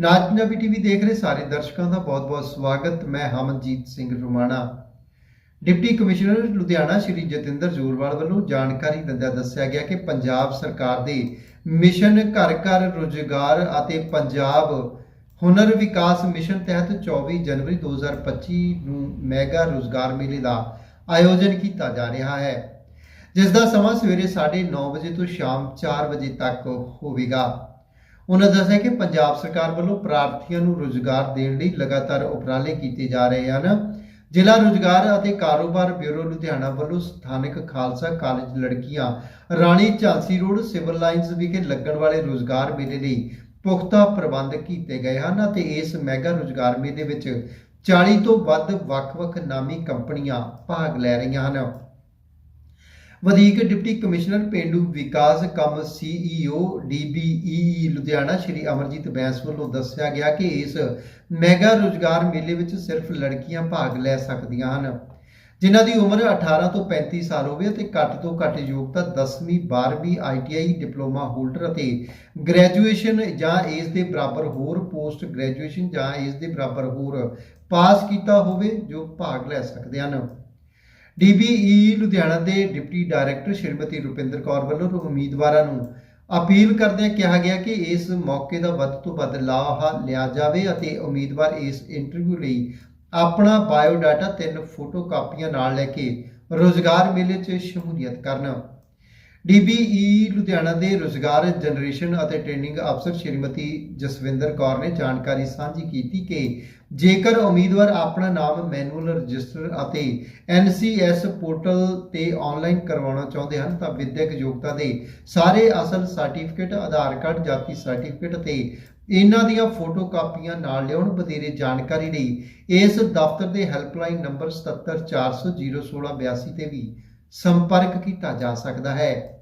ਨਾਚ ਪੰਜਾਬੀ ਟੀਵੀ ਦੇਖ ਰਹੇ ਸਾਰੇ ਦਰਸ਼ਕਾਂ ਦਾ ਬਹੁਤ-ਬਹੁਤ ਸਵਾਗਤ। ਮੈਂ ਹਮਨਜੀਤ ਸਿੰਘ ਰੁਮਾਣਾ। ਡਿਪਟੀ ਕਮਿਸ਼ਨਰ ਲੁਧਿਆਣਾ ਸ਼੍ਰੀ ਜਤਿੰਦਰ ਜੋਰਵਾਲ ਵੱਲੋਂ ਜਾਣਕਾਰੀ ਦਿੰਦਿਆਂ ਦੱਸਿਆ ਗਿਆ ਕਿ ਪੰਜਾਬ ਸਰਕਾਰ ਦੇ ਮਿਸ਼ਨ ਘਰ ਘਰ ਰੁਜ਼ਗਾਰ ਅਤੇ ਪੰਜਾਬ ਹੁਨਰ ਵਿਕਾਸ ਮਿਸ਼ਨ ਤਹਿਤ 24 ਜਨਵਰੀ 2025 ਨੂੰ ਮੈਗਾ ਰੁਜ਼ਗਾਰ ਮੇਲੇ ਦਾ ਆਯੋਜਨ ਕੀਤਾ ਜਾ ਰਿਹਾ ਹੈ। ਜਿਸ ਦਾ ਸਮਾਂ ਸਵੇਰੇ 9:30 ਵਜੇ ਤੋਂ ਸ਼ਾਮ 4 ਵਜੇ ਤੱਕ ਹੋਵੇਗਾ। ਉਹਨਾਂ ਦੱਸਿਆ ਕਿ ਪੰਜਾਬ ਸਰਕਾਰ ਵੱਲੋਂ ਪ੍ਰਾਰਥੀਆਂ ਨੂੰ ਰੁਜ਼ਗਾਰ ਦੇਣ ਲਈ ਲਗਾਤਾਰ ਉਪਰਾਲੇ ਕੀਤੇ ਜਾ ਰਹੇ ਹਨ। ਜ਼ਿਲ੍ਹਾ ਰੁਜ਼ਗਾਰ ਅਤੇ ਕਾਰੋਬਾਰ ਬਿਊਰੋ ਲੁਧਿਆਣਾ ਵੱਲੋਂ ਸਥਾਨਕ ਖਾਲਸਾ ਕਾਲਜ ਲੜਕੀਆਂ Rani Jhansi road civil lines ਵਿਖੇ ਲੱਗਣ ਵਾਲੇ ਰੁਜ਼ਗਾਰ ਮੇਲੇ ਲਈ ਪੁਖਤਾ ਪ੍ਰਬੰਧ ਕੀਤੇ ਗਏ ਹਨ ਅਤੇ ਇਸ ਮੈਗਾ ਰੁਜ਼ਗਾਰ ਮੇਲੇ ਵਿੱਚ 40 ਤੋਂ ਵੱਧ ਵੱਖ-ਵੱਖ ਨਾਮੀ ਕੰਪਨੀਆਂ ਭਾਗ ਲੈ ਰਹੀਆਂ ਹਨ। ਵਧੀਕ ਡਿਪਟੀ ਕਮਿਸ਼ਨਰ ਪਿੰਡੂ ਵਿਕਾਸ cum CEO DBE Ludhiana Shri Amarjit Bains ਵੱਲੋਂ ਦੱਸਿਆ ਗਿਆ ਕਿ ਇਸ ਮੈਗਾ ਰੁਜ਼ਗਾਰ ਮੇਲੇ ਵਿੱਚ ਸਿਰਫ ਲੜਕੀਆਂ ਭਾਗ ਲੈ ਸਕਦੀਆਂ ਹਨ। ਜਿਨ੍ਹਾਂ ਦੀ ਉਮਰ 18 ਤੋਂ 35 ਸਾਲ ਹੋਵੇ ਅਤੇ ਘੱਟ ਤੋਂ ਘੱਟ ਯੋਗਤਾ 10ਵੀਂ 12ਵੀਂ ਆਈਟੀਆਈ ਡਿਪਲੋਮਾ ਹੋਲਡਰ ਅਤੇ ਗ੍ਰੈਜੂਏਸ਼ਨ ਜਾਂ ਇਸ ਦੇ ਬਰਾਬਰ ਹੋਰ ਪੋਸਟ ਗ੍ਰੈਜੂਏਸ਼ਨ ਜਾਂ ਇਸ ਦੇ ਬਰਾਬਰ ਹੋਰ ਪਾਸ ਕੀਤਾ ਹੋਵੇ ਜੋ ਭਾਗ ਲੈ ਸਕਦੇ ਹਨ। ਡੀਬੀਈ ਲੁਧਿਆਣਾ ਦੇ ਡਿਪਟੀ ਡਾਇਰੈਕਟਰ ਸ਼੍ਰੀਮਤੀ ਰੁਪਿੰਦਰ ਕੌਰ ਵੱਲੋਂ ਉਮੀਦਵਾਰਾਂ ਨੂੰ ਅਪੀਲ ਕਰਦਿਆਂ ਕਿਹਾ ਗਿਆ ਕਿ ਇਸ ਮੌਕੇ ਦਾ ਵੱਧ ਤੋਂ ਵੱਧ ਲਾਹਾ ਲਿਆ ਜਾਵੇ ਅਤੇ ਉਮੀਦਵਾਰ ਇਸ ਇੰਟਰਵਿਊ ਲਈ ਆਪਣਾ ਬਾਇਓ ਡਾਟਾ ਤਿੰਨ ਫੋਟੋ ਕਾਪੀਆਂ ਨਾਲ ਲੈ ਕੇ ਰੋਜ਼ਗਾਰ ਮੇਲੇ 'ਚ ਸ਼ਮੂਲੀਅਤ ਕਰਨ। ਡੀਬੀਈ ਲੁਧਿਆਣਾ ਦੇ ਰੋਜ਼ਗਾਰ ਜਨਰੇਸ਼ਨ ਅਤੇ ਟ੍ਰੇਨਿੰਗ ਅਫਸਰ ਸ਼੍ਰੀਮਤੀ ਜਸਵਿੰਦਰ ਕੌਰ ਨੇ ਜਾਣਕਾਰੀ ਸਾਂਝੀ ਕੀਤੀ ਕਿ ਜੇਕਰ ਉਮੀਦਵਾਰ ਆਪਣਾ ਨਾਮ ਮੈਨੂਅਲ ਰਜਿਸਟਰ ਅਤੇ ਐਨਸੀਐਸ ਪੋਰਟਲ ਤੇ ਆਨਲਾਈਨ ਕਰਵਾਉਣਾ ਚਾਹੁੰਦੇ ਹਨ, ਤਾਂ ਵਿਦਿਅਕ ਯੋਗਤਾ ਦੇ ਸਾਰੇ ਅਸਲ ਸਰਟੀਫਿਕੇਟ, ਆਧਾਰ ਕਾਰਡ, ਜਾਤੀ ਸਰਟੀਫਿਕੇਟ ਅਤੇ ਇਹਨਾਂ ਦੀਆਂ ਫੋਟੋ ਕਾਪੀਆਂ ਨਾਲ ਲਿਆਉਣ ਵਧੇਰੇ ਜਾਣਕਾਰੀ ਲਈ ਇਸ ਦਫ਼ਤਰ ਦੇ ਹੈਲਪਲਾਈਨ ਨੰਬਰ 7740161682 ਤੇ ਵੀ ਸੰਪਰਕ ਕੀਤਾ ਜਾ ਸਕਦਾ ਹੈ।